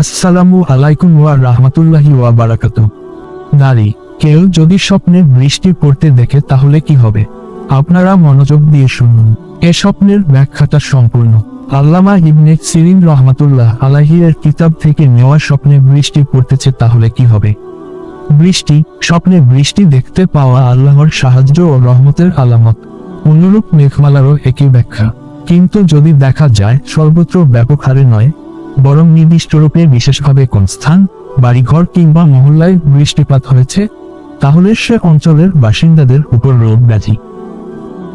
আসসালামু আলাইকুম ওয়া রাহমাতুল্লাহি ওয়া বারাকাতু নারী, কেউ যদি স্বপ্নে বৃষ্টি পড়তে দেখে তাহলে কি হবে? আপনারা মনোযোগ দিয়ে শুনুন। এ স্বপ্নের ব্যাখ্যাটা সম্পূর্ণ। আল্লামা ইবনে সিরিন রহমাতুল্লাহ আলাহির কিতাব থেকে নেওয়া স্বপ্নে বৃষ্টি পড়তেছে তাহলে কি হবে? বৃষ্টি, স্বপ্নে বৃষ্টি দেখতে পাওয়া আল্লাহর সাহায্য ও রহমতের আলামত। অনুরূপ মেঘমালারও একই ব্যাখ্যা। কিন্তু যদি দেখা যায়, সর্বত্র ব্যাপক হারে নয় বরং নির্দিষ্ট রূপে বিশেষভাবে কোন স্থান, বাড়িঘর কিংবা মহল্লায় বৃষ্টিপাত হয়েছে, তাহলে সে অঞ্চলের বাসিন্দাদের উপর রোগ ব্যাধি।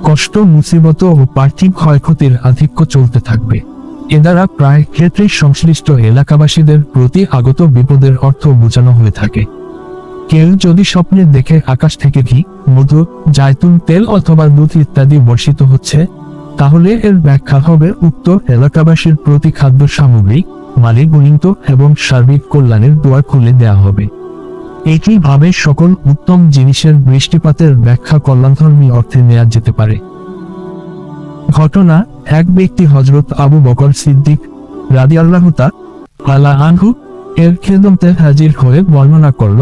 কষ্ট, মুসিবত ও পার্থিব ক্ষয়ক্ষতির আধিক্য চলতে থাকবে। এ দ্বারা প্রায় ক্ষেত্রেই সংশ্লিষ্ট এলাকাবাসীদের প্রতি আগত বিপদের অর্থ বোঝানো হয়ে থাকে। কেউ যদি স্বপ্নে দেখে আকাশ থেকে ঘি, মধু, জায়তুন, তেল অথবা দুধ ইত্যাদি বর্ষিত হচ্ছে তাহলে এর ব্যাখ্যা হবে উক্ত এলাকাবাসীর প্রতি খাদ্য সামগ্রী, মালিক গুণিত এবং সার্বিক কল্যাণের দুয়ার খুলে দেয়া হবে। একইভাবে সকল উত্তম জিনিসের বৃষ্টিপাতের ব্যাখ্যা কল্যাণধর্মী অর্থে নেওয়া যেতে পারে। ঘটনা, এক ব্যক্তি হজরত আবু বকর সিদ্দিক রাদি আল্লাহতা আলা আনহু এর খেদমতে হাজির হয়ে বর্ণনা করল,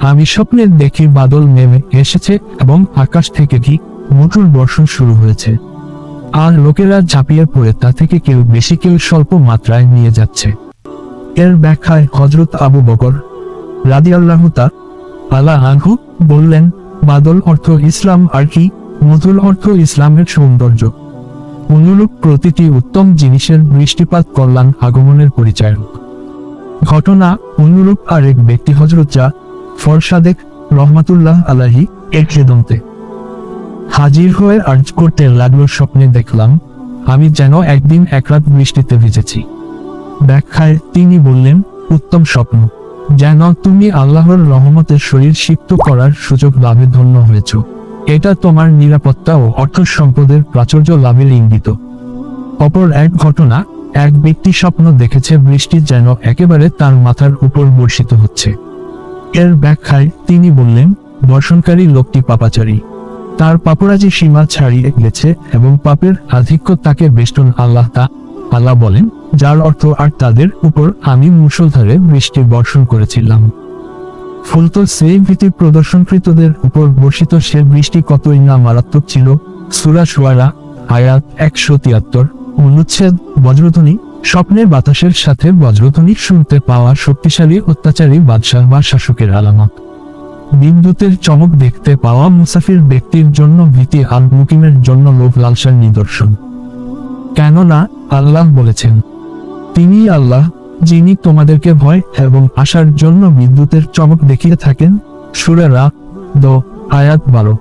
আমি স্বপ্নে দেখি বাদল নেমে এসেছে এবং আকাশ থেকে কি মধুর বর্ষণ শুরু হয়েছে। আর লোকেরা ঝাঁপিয়ে পড়ে, তা থেকে কেউ বেশি কেউ স্বল্প মাত্রায় নিয়ে যাচ্ছে। এর ব্যাখ্যায় হজরত আবু বকর আল্লাহতা আলা আনহু বললেন, বাদল অর্থ ইসলাম আর কি? মধুর অর্থ ইসলামের সৌন্দর্য। অনুরূপ প্রতিটি উত্তম জিনিসের বৃষ্টিপাত কল্যাণ আগমনের পরিচয় ঘটনা অনুরূপ আরেক ব্যক্তি হজরত যা ফরসাদেক রহমাতুল্লাহ আলাহি এর খেদমতে হাজির হয়ে আর্জ করতে লাগল স্বপ্নে দেখলাম, আমি যেন একদিন এক রাত বৃষ্টিতে ভিজেছি। ব্যাখ্যায় তিনি বললেন, উত্তম স্বপ্ন, যেন তুমি আল্লাহর রহমতের শরীর সিক্ত করার সুযোগ লাভে ধন্য হয়েছ। এটা তোমার নিরাপত্তা ও অর্থ সম্পদের প্রাচুর্য লাভের ইঙ্গিত অপর এক ঘটনা, এক ব্যক্তি স্বপ্ন দেখেছে বৃষ্টি যেন একেবারে তার মাথার উপর বর্ষিত হচ্ছে। এর ব্যাখ্যায় তিনি বললেন, বর্ষণকারী লোকটি পাপাচারী তার পাপরাজি সীমা ছাড়িয়ে গেছে এবং পাপের আধিক্য তাকে বেষ্টন আল্লাহ তা আল্লাহ বলেন, যার অর্থ আর তাদের উপর আমি মুসলধারে বৃষ্টি বর্ষণ করেছিলাম। ফুলতো সেই ভীতি প্রদর্শনকৃতদের উপর বর্ষিত সে বৃষ্টি কতই না মারাত্মক ছিল। সুরা সুয়ারা আয়াত একশো তিয়াত্তর, অনুচ্ছেদ বজ্রধ্বনি, স্বপ্নের বাতাসের সাথে বজ্রধ্বনি শুনতে পাওয়া শক্তিশালী অত্যাচারী বাদশাহ বা শাসকের আলামত। বিদ্যুতের চমক দেখতে পাওয়া মুসাফির ব্যক্তির জন্য ভীতি আল মুকিমের জন্য লোভ লালসার নিদর্শন। কেননা, আল্লাহ বলেছেন তিনি আল্লাহ, যিনি তোমাদেরকে ভয় এবং আশার জন্য বিদ্যুতের চমক দেখিয়ে থাকেন। সুরেরা দ, আয়াত বারো।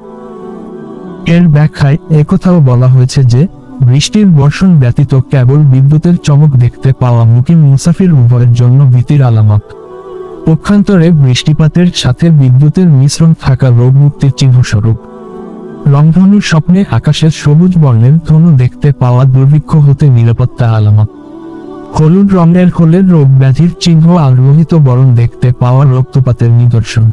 এর ব্যাখ্যায় একথাও বলা হয়েছে যে, বৃষ্টির বর্ষণ ব্যতীত কেবল বিদ্যুতের চমক দেখতে পাওয়া মুকিম মুসাফির উভয়ের জন্য ভীতির আলামত। পক্ষান্তরে বৃষ্টিপাতের সাথে বিদ্যুতের মিশ্রণ থাকা রোগ মুক্তির চিহ্ন স্বরূপ রংধনুর স্বপ্নে আকাশের সবুজ বর্ণের ধনু দেখতে পাওয়া দুর্ভিক্ষ হতে নিরাপত্তা আলামত। হলুদ রঙের হলে রোগ ব্যাধির চিহ্ন আর লোহিত বরণ দেখতে পাওয়া রক্তপাতের নিদর্শন।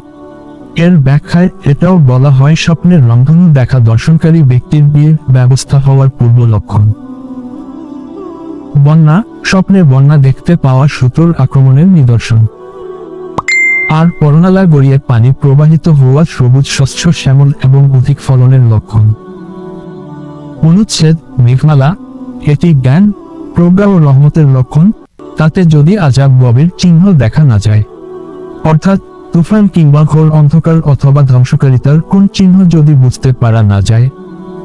এর ব্যাখ্যায় এটাও বলা হয় স্বপ্নের রংধনু দেখা দর্শনকারী ব্যক্তির বিয়ের ব্যবস্থা হওয়ার পূর্ব লক্ষণ। বন্যা, স্বপ্নে বন্যা দেখতে পাওয়া সুতোর আক্রমণের নিদর্শন। আর পরনালা গড়িয়ে পানি প্রবাহিত হওয়া সবুজ স্বচ্ছ শ্যামল এবং অধিক ফলনের লক্ষণ। অনুচ্ছেদ, মেঘমালা, এটি জ্ঞান, প্রজ্ঞা ও রহমতের লক্ষণ, তাতে যদি আজাব ববের চিহ্ন দেখা না যায়। অর্থাৎ, তুফান কিংবা ঘোর অন্ধকার অথবা ধ্বংসকারিতার কোন চিহ্ন যদি বুঝতে পারা না যায়,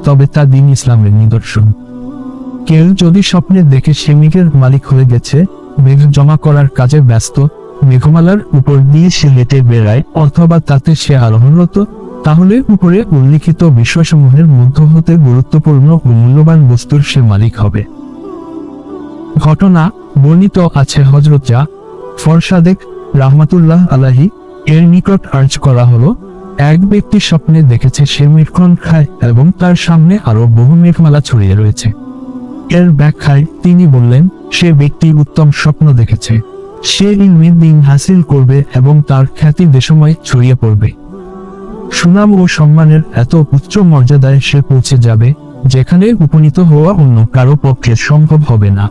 তবে তা দিন ইসলামের নিদর্শন। কেউ যদি স্বপ্নে দেখে সে মেঘের মালিক হয়ে গেছে, মেঘ জমা করার কাজে ব্যস্ত মেঘমালার উপর দিয়ে সে হেঁটে বেড়ায় অথবা তাতে সে আরোহণরত, তাহলে উপরে উল্লিখিত বিষয়সমূহের মধ্য হতে গুরুত্বপূর্ণ ও মূল্যবান বস্তুর সে মালিক হবে। ঘটনা বর্ণিত আছে হজরত যা ফরসাদেক রাহমাতুল্লাহ আলাহি এর নিকট আর্জ করা হলো, এক ব্যক্তি স্বপ্নে দেখেছে সে মেঘখন খায় এবং তার সামনে আরও বহু মেঘমালা ছড়িয়ে রয়েছে। এর ব্যাখ্যায় তিনি বললেন, সে ব্যক্তি উত্তম স্বপ্ন দেখেছে। সে ইলমে দিন হাসিল করবে এবং তার খ্যাতি দেশময় ছড়িয়ে পড়বে। সুনাম ও সম্মানের এত উচ্চ মর্যাদায় সে পৌঁছে যাবে, যেখানে উপনীত হওয়া অন্য কারও পক্ষে সম্ভব হবে না।